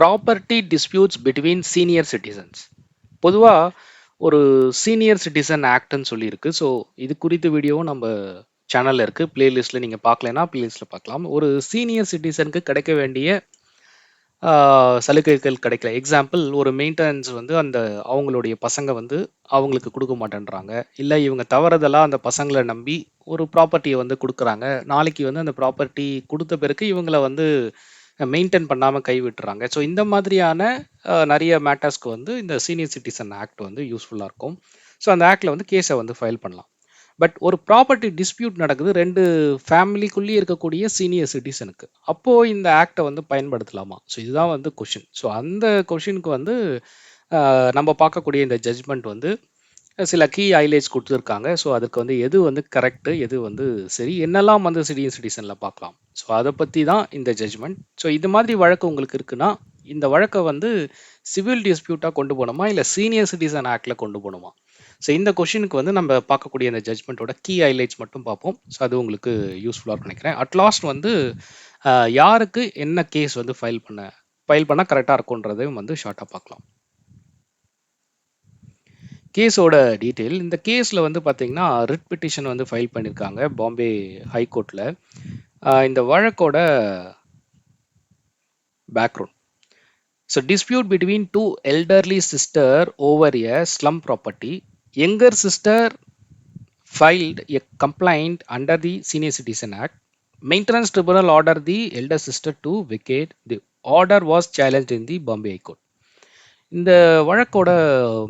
Property disputes between senior citizens பொதுவாக ஒரு senior citizen ஆக்ட்னு சொல்லியிருக்கு. ஸோ இது குறித்த வீடியோவும் நம்ம சேனலில் இருக்குது பிளேலிஸ்ட்டில் நீங்கள் பார்க்கலனா பிளேலிஸ்ட்டில் பார்க்கலாம். ஒரு சீனியர் சிட்டிசனுக்கு கிடைக்க வேண்டிய சலுகைகள் கிடைக்கல. எக்ஸாம்பிள் ஒரு மெயின்டெனன்ஸ் வந்து அந்த அவங்களுடைய பசங்க வந்து அவங்களுக்கு கொடுக்க மாட்டேன்றாங்க. இல்லை இவங்க தவறுதலாக அந்த பசங்களை நம்பி ஒரு ப்ராப்பர்ட்டியை வந்து கொடுக்குறாங்க. நாளைக்கு வந்து அந்த ப்ராப்பர்ட்டி கொடுத்த பிறகு இவங்களை வந்து மெயின்டைன் பண்ணாமல் கை விட்டுறாங்க. ஸோ இந்த மாதிரியான நிறைய மேட்டர்ஸ்க்கு வந்து இந்த சீனியர் சிட்டிசன் ஆக்ட் வந்து யூஸ்ஃபுல்லாக இருக்கும். ஸோ அந்த ஆக்டில் வந்து கேஸை வந்து ஃபைல் பண்ணலாம். பட் ஒரு ப்ராப்பர்ட்டி டிஸ்பியூட் நடக்குது ரெண்டு ஃபேமிலிக்குள்ளேயே இருக்கக்கூடிய சீனியர் சிட்டிசனுக்கு அப்போது இந்த ஆக்டை வந்து பயன்படுத்தலாமா? ஸோ இதுதான் வந்து கொஷின் ஸோ அந்த கொஷினுக்கு வந்து நம்ம பார்க்கக்கூடிய இந்த ஜட்ஜ்மெண்ட் வந்து சில கீ ஐலேஜ் கொடுத்துருக்காங்க. ஸோ அதுக்கு வந்து எது வந்து கரெக்டு எது வந்து சரி என்னெல்லாம் வந்து சீனியர் சிட்டிசனில் பார்க்கலாம். ஸோ அதை பற்றி தான் இந்த ஜட்ஜ்மெண்ட் ஸோ இது மாதிரி வழக்கு உங்களுக்கு இருக்குன்னா இந்த வழக்கை வந்து சிவில் டிஸ்பியூட்டாக கொண்டு போகணுமா? இல்லை சீனியர் சிட்டிசன் ஆக்டில் கொண்டு போகணுமா? ஸோ இந்த கொஷினுக்கு வந்து நம்ம பார்க்கக்கூடிய இந்த ஜட்மெண்ட்டோட கீ ஹைலைட்ஸ் மட்டும் பார்ப்போம். ஸோ அது உங்களுக்கு யூஸ்ஃபுல்லாக நினைக்கிறேன். அட் லாஸ்ட் வந்து யாருக்கு என்ன கேஸ் வந்து ஃபைல் பண்ண ஃபைல் பண்ணால் கரெக்டாக இருக்குன்றதையும் வந்து ஷார்ட்டாக பார்க்கலாம். கேஸோட டீட்டெயில் இந்த கேஸில் வந்து பார்த்தீங்கன்னா ரிட் பிட்டிஷன் வந்து ஃபைல் பண்ணியிருக்காங்க பாம்பே ஹைகோர்ட்டில் இந்த வழக்கோட background so dispute between two elderly sister over a slum property younger sister filed a complaint under the Senior Citizen Act. Maintenance Tribunal ordered the elder sister to vacate. The order was challenged in the Bombay High Court. இந்த வழக்கோட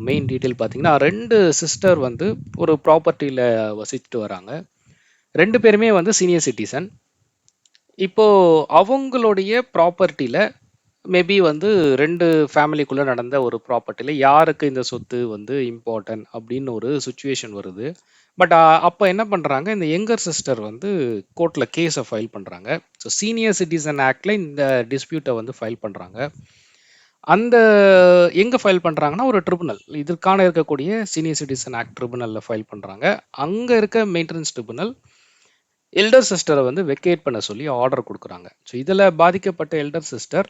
main detail பார்த்தீங்கன்னா ரெண்டு sister வந்து ஒரு ப்ராப்பர்ட்டியில் வசிச்சுட்டு வராங்க ரெண்டு பேருமே வந்து சீனியர் சிட்டிசன் இப்போ அவங்களுடைய ப்ராப்பர்ட்டியில் மேபி வந்து ரெண்டு ஃபேமிலிக்குள்ளே நடந்த ஒரு ப்ராப்பர்ட்டியில யாருக்கு இந்த சொத்து வந்து இம்பார்ட்டன்ட் அப்படின்னு ஒரு சுச்சுவேஷன் வருது. பட் அப்போ என்ன பண்ணுறாங்க இந்த யங்கர் சிஸ்டர் வந்து கோர்ட்டில் கேஸை ஃபைல் பண்ணுறாங்க ஸோ சீனியர் சிட்டிசன் ஆக்டில் இந்த டிஸ்பியூட்டை வந்து ஃபைல் பண்ணுறாங்க அந்த எங்கே ஃபைல் பண்ணுறாங்கன்னா ஒரு ட்ரிபுனல் இதற்கான இருக்கக்கூடிய சீனியர் சிட்டிசன் ஆக்ட் ட்ரிபுனலில் ஃபைல் பண்ணுறாங்க அங்கே இருக்க மெயின்டெனன்ஸ் ட்ரிபுனல் எல்டர் சிஸ்டரை வந்து வெக்கேட் பண்ண சொல்லி ஆர்டர் கொடுக்குறாங்க. ஸோ இதில் பாதிக்கப்பட்ட எல்டர் சிஸ்டர்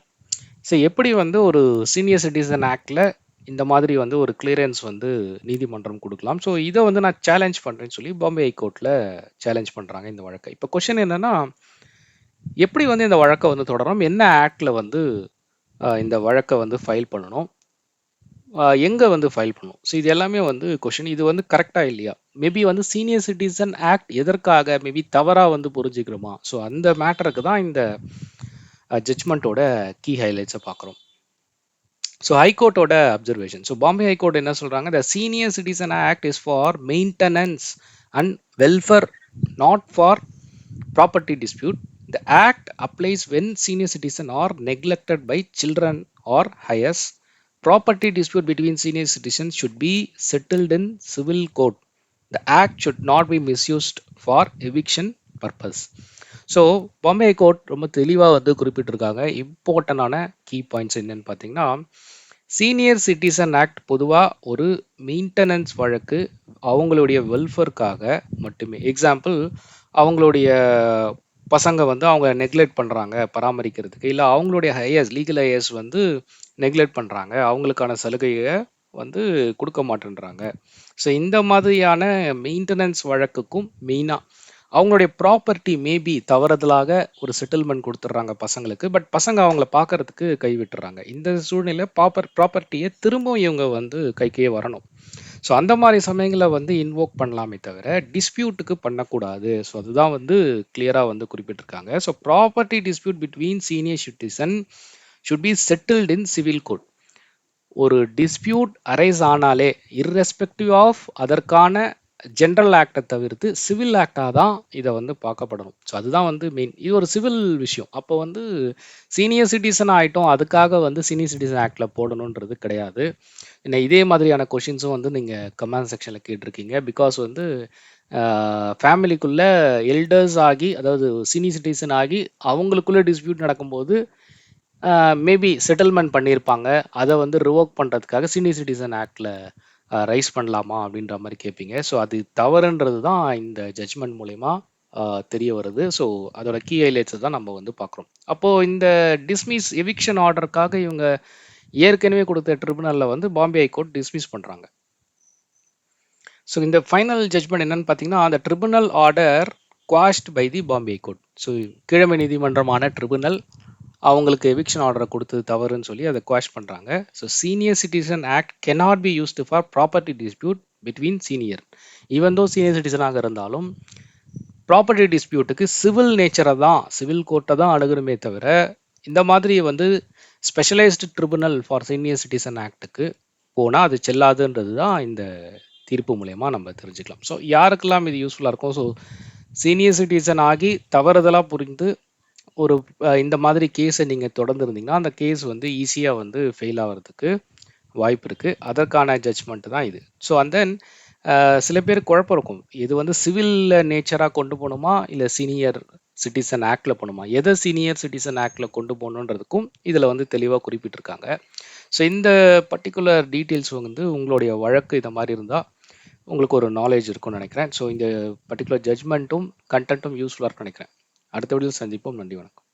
ஸோ எப்படி வந்து ஒரு சீனியர் சிட்டிசன் ஆக்டில் இந்த மாதிரி வந்து ஒரு கிளியரன்ஸ் வந்து நீதிமன்றம் கொடுக்கலாம்? ஸோ இதை வந்து நான் சேலஞ்ச் பண்ணுறேன்னு சொல்லி பாம்பே ஹைகோர்ட்டில் சேலஞ்ச் பண்ணுறாங்க இந்த வழக்கை. இப்போ கொஷின் என்னன்னா எப்படி வந்து இந்த வழக்கை வந்து தொடரும் என்ன ஆக்டில் வந்து இந்த வழக்கை வந்து ஃபைல் பண்ணணும்? எங்கே வந்து ஃபைல் பண்ணும்? ஸோ இது எல்லாமே வந்து கொஷின் இது வந்து கரெக்டாக இல்லையா? மேபி வந்து சீனியர் சிட்டிசன் ஆக்ட் எதற்காக மேபி தவறாக வந்து புரிஞ்சுக்கிறோமா? ஸோ அந்த மேட்டருக்கு தான் இந்த ஜட்ஜ்மெண்ட்டோட கீ ஹைலைட்ஸை பார்க்குறோம். So ஹைகோர்ட்டோட observation so Bombay high court என்ன சொல்கிறாங்க the senior citizen act is for maintenance and welfare not for property dispute the act applies when senior citizen are neglected by children or highest property dispute between senior citizen should be settled in civil court the act should not be misused for eviction purpose so Bombay court ரொம்ப தெளிவாக வந்து குறிப்பிட்டிருக்காங்க. இம்பார்ட்டண்டான key points என்னன்னு பார்த்தீங்கன்னா senior citizen act பொதுவாக ஒரு maintenance வழக்கு. அவங்களுடைய வெல்ஃபேர்க்காக மட்டுமே. எக்ஸாம்பிள் அவங்களுடைய பசங்க வந்து அவங்க நெக்லெக்ட் பண்ணுறாங்க பராமரிக்கிறதுக்கு. இல்லை அவங்களுடைய ஹையர்ஸ் லீகல் ஹையர்ஸ் வந்து நெக்லெக்ட் பண்ணுறாங்க அவங்களுக்கான சலுகையை வந்து கொடுக்க மாட்டேன்றாங்க. ஸோ இந்த மாதிரியான மெயின்டெனன்ஸ் வழக்குக்கும் மெயினாக அவங்களுடைய ப்ராப்பர்ட்டி மேபி தவறுதலாக ஒரு செட்டில்மெண்ட் கொடுத்துட்றாங்க பசங்களுக்கு. பட் பசங்க அவங்கள பார்க்கறதுக்கு கைவிட்டுறாங்க. இந்த சூழ்நிலை ப்ராப்பர் ப்ராப்பர்ட்டியை திரும்பவும் இவங்க வந்து கைக்கே வரணும். ஸோ அந்த மாதிரி சமயங்களில் வந்து இன்வோக் பண்ணலாமே தவிர டிஸ்பியூட்டுக்கு பண்ணக்கூடாது. ஸோ அதுதான் வந்து கிளியராக வந்து குறிப்பிட்டிருக்காங்க. So property dispute between senior citizen should be settled in civil court ஒரு டிஸ்பியூட் அரைஸ் ஆனாலே இர்ரெஸ்பெக்டிவ் ஆஃப் அதற்கான ஜென்ரல் ஆக்டை தவிர்த்து சிவில் ஆக்டாக தான் இதை வந்து பார்க்கப்படணும். ஸோ அதுதான் வந்து மெயின் இது ஒரு சிவில் விஷயம். அப்போ வந்து சீனியர் சிட்டிசன் ஆகிட்டோம் அதுக்காக வந்து சீனியர் சிட்டிசன் ஆக்டில் போடணுன்றது கிடையாது. என்ன இதே மாதிரியான கொஷின்ஸும் வந்து நீங்கள் கமெண்ட் செக்ஷனில் கேட்டிருக்கீங்க. பிகாஸ் வந்து ஃபேமிலிக்குள்ளே எல்டர்ஸ் ஆகி அதாவது சீனியர் சிட்டிசன் ஆகி அவங்களுக்குள்ள டிஸ்பியூட் நடக்கும்போது மேபி செட்டில்மெண்ட் பண்ணியிருப்பாங்க. அதை வந்து ரிவோக் பண்ணுறதுக்காக சீனியர் சிட்டிசன் ஆக்டில் ரைஸ் பண்ணலாமா அப்படின்ற மாதிரி கேட்பீங்க. ஸோ அது தவறுன்றது தான் இந்த ஜட்ஜ்மெண்ட் மூலயமா தெரிய வருது. ஸோ அதோட கீ ஹைலைட்ஸை தான் நம்ம வந்து பார்க்குறோம். அப்போது இந்த டிஸ்மிஸ் எவிக்ஷன் ஆர்டருக்காக இவங்க ஏற்கனவே கொடுத்த ட்ரிபுனலில் வந்து பாம்பே ஹைகோர்ட் டிஸ்மிஸ் பண்ணுறாங்க ஸோ இந்த ஃபைனல் ஜட்ஜ்மெண்ட் என்னன்னு பார்த்தீங்கன்னா அந்த tribunal order quashed by the Bombay high court so கிழமை நீதிமன்றமான ட்ரிபுனல் அவங்களுக்கு எவிக்ஷன் ஆர்டரை கொடுத்தது தவறுன்னு சொல்லி அதை குவாஷ் பண்ணுறாங்க so senior citizen act cannot be used for property dispute between senior even though senior சிட்டிசனாக இருந்தாலும் ப்ராப்பர்ட்டி டிஸ்பியூட்டுக்கு சிவில் நேச்சரை தான் சிவில் கோர்ட்டை தான் அணுகணுமே தவிர இந்த மாதிரி வந்து specialised tribunal for senior citizen ஆக்ட்டுக்கு போனால் அது செல்லாதுன்றது தான் இந்த தீர்ப்பு மூலயமா நம்ம தெரிஞ்சுக்கலாம். ஸோ யாருக்கெல்லாம் இது யூஸ்ஃபுல்லாக இருக்கும் ஸோ சீனியர் சிட்டிசன் ஆகி தவறுதலாக புரிந்து ஒரு இந்த மாதிரி கேஸை நீங்கள் தொடர்ந்து இருந்தீங்கன்னா அந்த கேஸ் வந்து ஈஸியாக வந்து ஃபெயில் ஆகிறதுக்கு வாய்ப்பு இருக்குது அதற்கான ஜட்ஜ்மெண்ட் தான் இது. ஸோ அண்ட் தென் சில பேர் குழப்பம் இருக்கும். இது வந்து சிவில் நேச்சராக கொண்டு போகணுமா? இல்லை சீனியர் சிட்டிசன் ஆக்டில் போகணுமா? எதை சீனியர் சிட்டிசன் ஆக்டில் கொண்டு போகணுன்றதுக்கும் இதில் வந்து தெளிவாக குறிப்பிட்டிருக்காங்க. ஸோ இந்த பர்டிகுலர் டீட்டெயில்ஸ் வந்து உங்களுடைய வழக்கு இதை மாதிரி இருந்தால் உங்களுக்கு ஒரு நாலேஜ் இருக்கும்னு நினைக்கிறேன். ஸோ இந்த பர்டிகுலர் ஜட்ஜ்மெண்ட்டும் கண்டென்ட்டும் யூஸ்ஃபுல்லாக இருக்கும்னு நினைக்கிறேன். அடுத்த வீடியோ சந்திப்போம். நன்றி வணக்கம்.